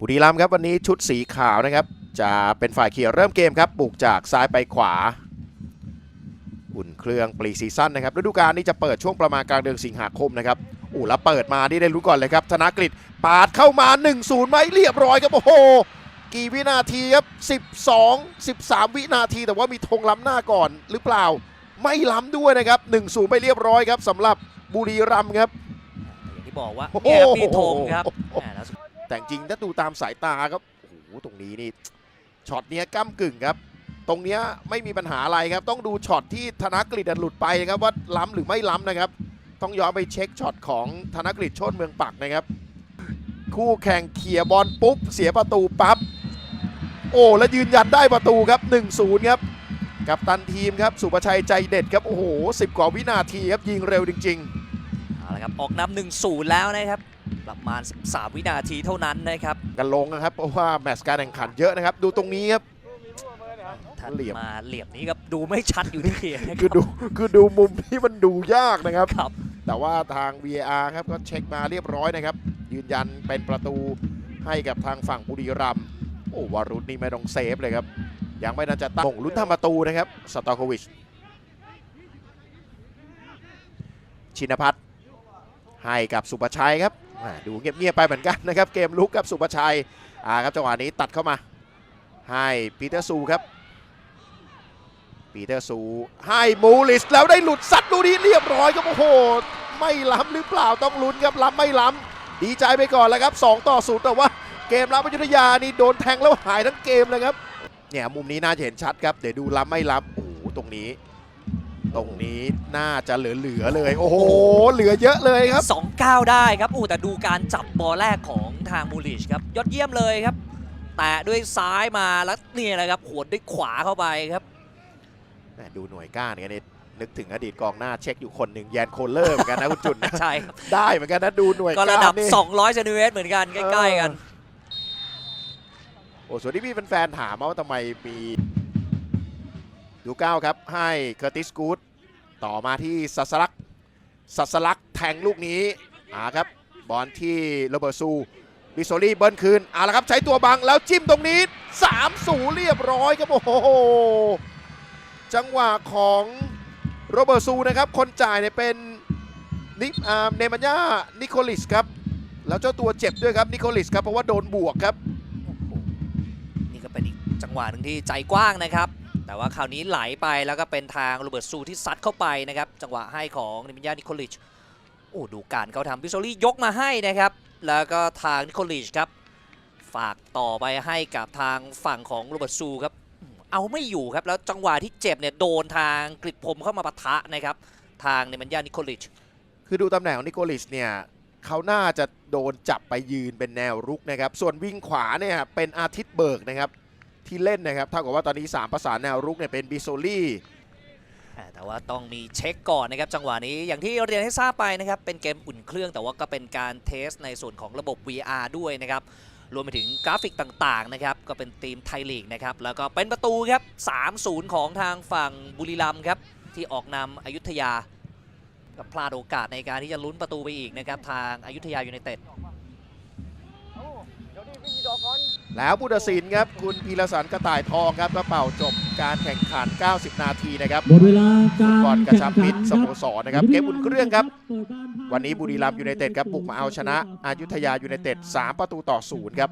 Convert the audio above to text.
บุรีรัมย์ครับวันนี้ชุดสีขาวนะครับ จะเป็นฝ่ายเขียวเริ่มเกมครับบุกจากซ้ายไปขวา อุ่นเครื่องปรีซีซั่นนะครับฤดูกาลนี้จะเปิดช่วงประมาณกลางเดือนสิงหาคมนะครับอู้แล้วเปิดมานี่ได้รู้ก่อนเลยครับ ธนกฤษปาดเข้ามา 1-0ไหมเรียบร้อยครับโอ้โหกี่วินาทีครับ12 13 วินาทีแต่ว่ามีธงล้ำหน้าก่อนหรือเปล่า ไม่ล้ำด้วยนะครับ 1-0 ไปเรียบร้อยครับสำหรับบุรีรัมย์ครับ อย่างที่บอกว่าโอ้โหเนี่ยครับนี่ธงครับ แต่จริงถ้าดูตามสายตาครับโอ้โหตรงนี้นี่ช็อตเนี้ยก้ากึ่งครับ ตรงเนี้ยไม่มีปัญหาอะไรครับ ต้องดูช็อตที่ธนกฤษหลุดไปนะครับว่าล้ำหรือไม่ล้ำนะครับ ต้องย้อนไปเช็คช็อตของธนกฤษโชติเมืองปักนะครับ คู่แข่งเขี่ยบอลปุ๊บเสียประตูปั๊บโอ้แล้วยืนยันได้ประตูครับ1-0ครับกับตันทีมครับสุประชัยใจเด็ดครับโอ้โห10 กว่าวินาทีครับยิงเร็วจริงๆเอาละครับออกนำหนึ่งศูนย์แล้วนะครับ ประมาณ13วินาทีเท่านั้นนะครับกันลงนะครับเพราะว่าแมตช์การแข่งขันเยอะนะครับ ดูตรงนี้ครับถ้าเหลี่ยมมาเหลี่ยมนี้ครับดูไม่ชัดอยู่ที่นะคือดูคือดูมุมที่มันดูยากนะครับครับ แต่ว่าทาง VAR ครับก็เช็คมาเรียบร้อยนะครับ ยืนยันเป็นประตูให้กับทางฝั่งบุรีรัมย์โอ้วารุธนี่ไม่ต้องเซฟเลยครับ ยังไม่น่าจะตั้งลุ้นทำประตูนะครับสตอโควิช ชินพัฒน์ให้กับสุประชัยครับอ่า ดูเงียบๆไปเหมือนกันนะครับ เกมลุกกับสุประชัยอ่าครับจังหวะนี้ตัดเข้ามา ให้ปีเตอร์ซูครับปีเตอร์ซูให้มูลิสแล้วได้หลุดซัดลูกนี้เรียบร้อยครับโอ้โหไม่ล้ำหรือเปล่าต้องลุ้นครับล้ำไม่ล้ำดีใจไปก่อนแล้วครับ 2 ต่อ0แต่ว่าเกมรับอยุธยานี่โดนแทงแล้วหายทั้งเกมเลยครับเนี่ยมุมนี้น่าจะเห็นชัดครับเดี๋ยวดูล้ำไม่ล้ำโอ้โหตรงนี้ ตรงนี้น่าจะเหลือๆเลย โอ้โห เหลือเยอะเลยครับสองเก้าได้ครับอู้แต่ดูการจับบอลแรกของทางมูลิชครับยอดเยี่ยมเลยครับ แตะด้วยซ้ายมาแล้วเนี่ยแหละครับขวนด้วยขวาเข้าไปครับแหม่ดูหน่วยก้านเนี่ยนี่นึกถึงอดีตกองหน้าเช็คอยู่คนหนึ่งแยนโคลเลอร์เหมือนกันนะคุณจุนนะ ใช่ครับได้เหมือนกันนะดูหน่วยก็ก้านระดับนี่ 200เซนติเมตรเหมือนกันใกล้ๆกัน โอ้ส่วนที่มีแฟนๆถามมาว่าทำไมมี ดูเก้าครับ ให้เคอร์ติสกูดต่อมาที่สัสลักสัสลักแทงลูกนี้อ่าครับ บอลที่โรเบิร์ตซูบิโซลี่เบิ้ลคืนอ่าละครับ ใช้ตัวบังแล้วจิ้มตรงนี้3 0เรียบร้อยครับ โอ้โห จังหวะของโรเบิร์ตซูนะครับ คนจ่ายเนี่ยเป็นนิอ่าเนมันยานิโคลิสครับ แล้วเจ้าตัวเจ็บด้วยครับนิโคลิสครับ เพราะว่าโดนบวกครับ นี่ก็เป็นอีกจังหวะหนึ่งที่ใจกว้างนะครับ แต่ว่าคราวนี้ไหลไปแล้วก็เป็นทางโรเบิร์ตซูที่ซัดเข้าไปนะครับ จังหวะให้ของนิมิยานิโคลิชโอ้ดูการเขาทำบิโซลี่ยกมาให้นะครับ แล้วก็ทางนิโคลิชครับ ฝากต่อไปให้กับทางฝั่งของโรเบิร์ตซูครับ เอาไม่อยู่ครับ แล้วจังหวะที่เจ็บเนี่ยโดนทางกริดพรมเข้ามาปะทะนะครับ ทางเนมันยานิโคลิชคือดูตำแหน่งของนิโคลิสเนี่ยเขาน่าจะโดนจับไปยืนเป็นแนวรุกนะครับ ส่วนวิ่งขวาเนี่ยเป็นอาทิตย์เบิกนะครับ ที่เล่นนะครับเท่ากับว่าตอนนี้ 3 ประสานแนวรุกเนี่ยเป็นบิโซลี่แต่ว่าต้องมีเช็คก่อนนะครับจังหวะนี้อย่างที่เรียนให้ทราบไปนะครับเป็นเกมอุ่นเครื่องแต่ว่าก็เป็นการเทสในส่วนของระบบ VR ด้วยนะครับรวมไปถึงกราฟิกต่างๆนะครับก็เป็นทีมไทยลีกนะครับแล้วก็เป็นประตูครับ 3-0 ของทางฝั่งบุรีรัมย์ครับที่ออกนำอยุธยาก็พลาดโอกาสในการที่จะลุ้นประตูไปอีกนะครับทางอายุทยายูไนเต็ด แล้วผู้ตัดสินครับ คุณพีรสันกระต่ายทองครับก็เป่าจบการแข่งขัน 90 นาทีนะครับหมดเวลาการบอลกระชับมิตรสแข่งโมขันสรนะครับ เกมอุ่นเครื่องครับเปิดบ้านพลาดวันนี้บุรีรัมย์ยูไนเต็ดครับบุกมาเอาชนะอายุทยายูไนเต็ด 3 ประตูต่อศูนย์ครับ